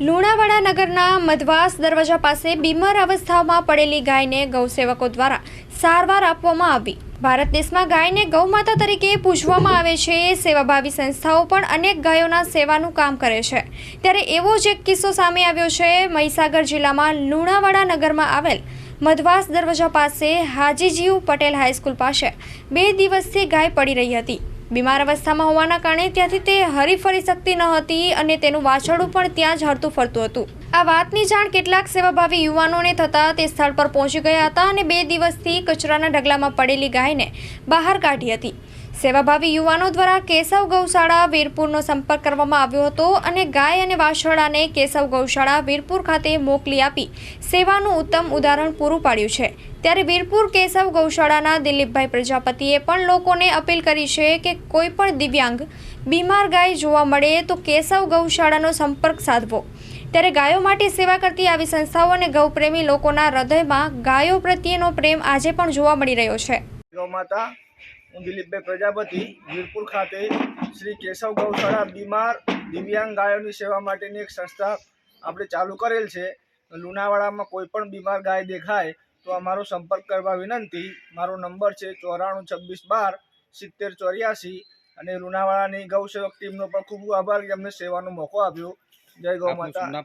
લુણાવાડા નગરના મધવાસ દરવાજા પાસે બીમાર અવસ્થામાં પડેલી ગાયને ગૌસેવકો દ્વારા સારવાર આપવામાં આવી. ભારત દેશમાં ગાયને ગૌમાતા તરીકે પૂજવામાં આવે છે. સેવાભાવી સંસ્થાઓ પણ અનેક ગાયોના સેવાનું કામ કરે છે. ત્યારે એવો જ એક કિસ્સો સામે આવ્યો છે. મહીસાગર જિલ્લામાં લુણાવાડા નગરમાં આવેલ મધવાસ દરવાજા પાસે હાજીજીવ પટેલ હાઈસ્કૂલ પાસે બે દિવસથી ગાય પડી રહી હતી. બીમાર અવસ્થામાં હોવાના કારણે ત્યાંથી તે હરી ફરી શકતી ન હતી અને તેનું વાછરડું પણ ત્યાં જ હરતું ફરતું હતું. આ વાતની જાણ કેટલાક સેવાભાવી યુવાનોને થતાં તે સ્થળ પર પહોંચી ગયા હતા અને બે દિવસથી કચરાના ઢગલામાં પડેલી ગાયને બહાર કાઢી હતી. સેવાભાવી યુવાનો દ્વારા કેશવ ગૌશાળા વીરપુરનો સંપર્ક કરવામાં આવ્યો હતો અને ગાય અને વાછરડાને કેશવ ગૌશાળા વીરપુર ખાતે મોકલી આપી સેવાનું ઉત્તમ ઉદાહરણ પૂરું પાડ્યું છે. ત્યારે વીરપુર કેશવ ગૌશાળાના દિલીપભાઈ પ્રજાપતિએ પણ લોકોને અપીલ કરી છે કે કોઈ પણ દિવ્યાંગ બીમાર ગાય જોવા મળે તો કેશવ ગૌશાળાનો સંપર્ક સાધવો. ત્યારે ગાયો માટે સેવા કરતી આવી સંસ્થાઓ અને ગૌપ્રેમી લોકોના હૃદયમાં ગાયો પ્રત્યેનો પ્રેમ આજે પણ જોવા મળી રહ્યો છે. હું દિલીપભાઈ પ્રજાપતિ વીરપુર ખાતે શ્રી કેશવ ગૌશાળા બીમાર દિવ્યાંગ ગાયોની સેવા માટેની એક સંસ્થા આપણે ચાલુ કરેલ છે. લુણાવાડામાં કોઈ પણ બીમાર ગાય દેખાય તો અમારો સંપર્ક કરવા વિનંતી. મારો નંબર છે ચોરાણું છવ્વીસ બાર સિત્તેર ચોર્યાસી અને લુણાવાડાની ગૌસેવક ટીમનો પણ ખૂબ આભાર કે અમને સેવાનો મોકો આપ્યો. જય ગૌ માતા.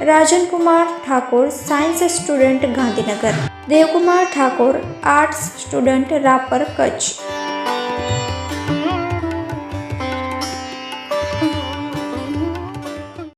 Rajankumar Thakor science student Gandhinagar. Devkumar Thakor arts student Rapar Kutch.